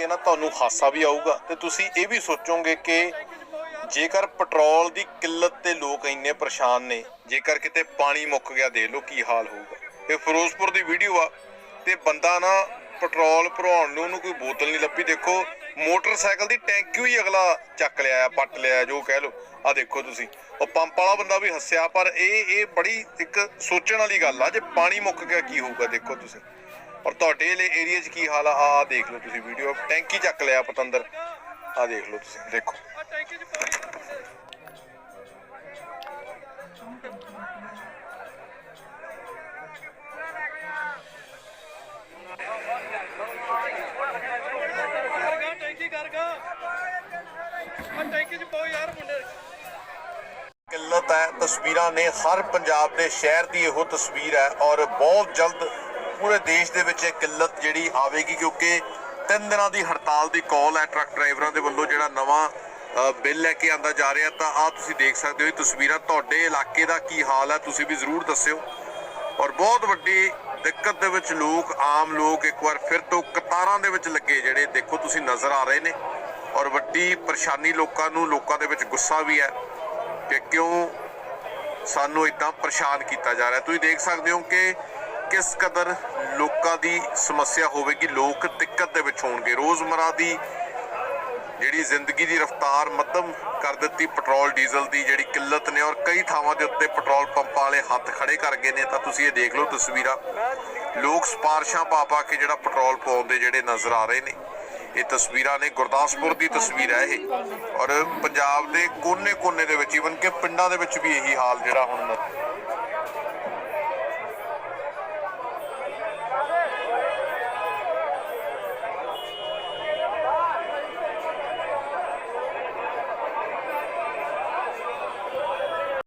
ਕੇ ਨਾ ਤੁਹਾਨੂੰ ਹਾਸਾ ਵੀ ਆਊਗਾ ਤੇ ਤੁਸੀਂ ਇਹ ਵੀ ਸੋਚੋਗੇ ਕਿ ਜੇਕਰ ਪੈਟਰੋਲ ਦੀ ਕਿੱਲਤ ਤੇ ਲੋਕ ਇੰਨੇ ਪਰੇਸ਼ਾਨ ਨੇ, ਜੇਕਰ ਕਿਤੇ ਪਾਣੀ ਮੁੱਕ ਗਿਆ ਦੇਖ ਲਓ ਕੀ ਹਾਲ ਹੋਊਗਾ। ਇਹ ਫਿਰੋਜ਼ਪੁਰ ਦੀ ਵੀਡੀਓ ਆ, ਤੇ ਬੰਦਾ ਨਾ ਪੈਟਰੋਲ ਭਰਾਉਣ ਨੂੰ ਉਹਨੂੰ ਕੋਈ ਬੋਤਲ ਨਹੀਂ ਲੱਭੀ। ਦੇਖੋ, ਮੋਟਰਸਾਈਕਲ ਦੀ ਟੈਂਕੀ ਹੀ ਅਗਲਾ ਚੱਕ ਲਿਆ ਪੱਟ ਲਿਆ ਜੋ ਕਹਿ ਲਓ। ਆ ਦੇਖੋ ਤੁਸੀਂ, ਉਹ ਪੰਪ ਵਾਲਾ ਬੰਦਾ ਵੀ ਹੱਸਿਆ, ਪਰ ਇਹ ਇਹ ਬੜੀ ਇੱਕ ਸੋਚਣ ਵਾਲੀ ਗੱਲ ਆ, ਜੇ ਪਾਣੀ ਮੁੱਕ ਗਿਆ ਕੀ ਹੋਊਗਾ, ਦੇਖੋ ਤੁਸੀਂ। ਔਰ ਤੁਹਾਡੇ ਏਰੀਆ 'ਚ ਕੀ ਹਾਲ ਆ? ਆ ਦੇਖ ਲਓ ਤੁਸੀਂ ਵੀਡੀਓ ਟੈਂਕੀ ਚੱਕ ਲਿਆ ਪਤੰਦਰ। ਆ ਦੇਖ ਲਓ ਤੁਸੀਂ, ਦੇਖੋ। ਕਿੱਲਤ ਹੈ, ਤਸਵੀਰਾਂ ਨੇ ਹਰ ਪੰਜਾਬ ਦੇ ਸ਼ਹਿਰ ਦੀ ਇਹੋ ਤਸਵੀਰ ਹੈ ਔਰ ਬਹੁਤ ਜਲਦ ਪੂਰੇ ਦੇਸ਼ ਦੇ ਵਿੱਚ ਇਹ ਕਿੱਲਤ ਜਿਹੜੀ ਆਵੇਗੀ ਕਿਉਂਕਿ ਤਿੰਨ ਦਿਨਾਂ ਦੀ ਹੜਤਾਲ ਦੀ ਕਾਲ ਹੈ ਟਰੱਕ ਡਰਾਈਵਰਾਂ ਦੇ ਵੱਲੋਂ ਜਿਹੜਾ ਨਵਾਂ ਬਿੱਲ ਲੈ ਕੇ ਆਂਦਾ ਜਾ ਰਿਹਾ, ਤਾਂ ਆ ਤੁਸੀਂ ਦੇਖ ਸਕਦੇ ਹੋ ਤਸਵੀਰਾਂ। ਤੁਹਾਡੇ ਇਲਾਕੇ ਦਾ ਕੀ ਹਾਲ ਹੈ, ਤੁਸੀਂ ਵੀ ਜ਼ਰੂਰ ਦੱਸਿਓ। ਔਰ ਬਹੁਤ ਵੱਡੀ ਦਿੱਕਤ ਦੇ ਵਿੱਚ ਲੋਕ, ਆਮ ਲੋਕ ਇੱਕ ਵਾਰ ਫਿਰ ਤੋਂ ਕਤਾਰਾਂ ਦੇ ਵਿੱਚ ਲੱਗੇ, ਜਿਹੜੇ ਦੇਖੋ ਤੁਸੀਂ ਨਜ਼ਰ ਆ ਰਹੇ ਨੇ। ਔਰ ਵੱਡੀ ਪਰੇਸ਼ਾਨੀ ਲੋਕਾਂ ਨੂੰ, ਲੋਕਾਂ ਦੇ ਵਿੱਚ ਗੁੱਸਾ ਵੀ ਹੈ ਕਿ ਕਿਉਂ ਸਾਨੂੰ ਇਦਾਂ ਪਰੇਸ਼ਾਨ ਕੀਤਾ ਜਾ ਰਿਹਾ। ਤੁਸੀਂ ਦੇਖ ਸਕਦੇ ਹੋ ਕਿ ਕਿਸ ਕਦਰ ਲੋਕਾਂ ਦੀ ਸਮੱਸਿਆ ਹੋਵੇਗੀ, ਲੋਕ ਦਿੱਕਤ ਦੇ ਵਿੱਚ ਹੋਣਗੇ। ਰੋਜ਼ਮਰਾ ਦੀ ਜਿਹੜੀ ਜ਼ਿੰਦਗੀ ਦੀ ਰਫ਼ਤਾਰ ਮੱਧਮ ਕਰ ਦਿੱਤੀ, ਪੈਟਰੋਲ, ਡੀਜ਼ਲ ਦੀ ਜਿਹੜੀ ਕਿੱਲਤ ਨੇ ਔਰ ਕਈ ਥਾਵਾਂ ਦੇ ਉੱਤੇ ਪੈਟਰੋਲ ਪੰਪਾਂ ਵਾਲੇ ਹੱਥ ਖੜੇ ਕਰ ਗਏ ਨੇ, ਤਾਂ ਤੁਸੀਂ ਇਹ ਦੇਖ ਲਓ ਤਸਵੀਰਾਂ। ਲੋਕ ਸਪਾਰਸ਼ਾਂ ਪਾ ਪਾ ਕੇ ਜਿਹੜਾ ਪੈਟਰੋਲ ਪਾਉਂਦੇ ਜਿਹੜੇ ਨਜ਼ਰ ਆ ਰਹੇ ਨੇ, ਇਹ ਤਸਵੀਰਾਂ ਨੇ। ਗੁਰਦਾਸਪੁਰ ਦੀ ਤਸਵੀਰ ਹੈ ਇਹ। ਔਰ ਪੰਜਾਬ ਦੇ ਕੋਨੇ-ਕੋਨੇ ਦੇ ਵਿੱਚ ਈਵਨ ਕਿ ਪਿੰਡਾਂ ਦੇ ਵਿੱਚ ਵੀ ਇਹੀ ਹਾਲ ਜਿਹੜਾ ਹੁਣ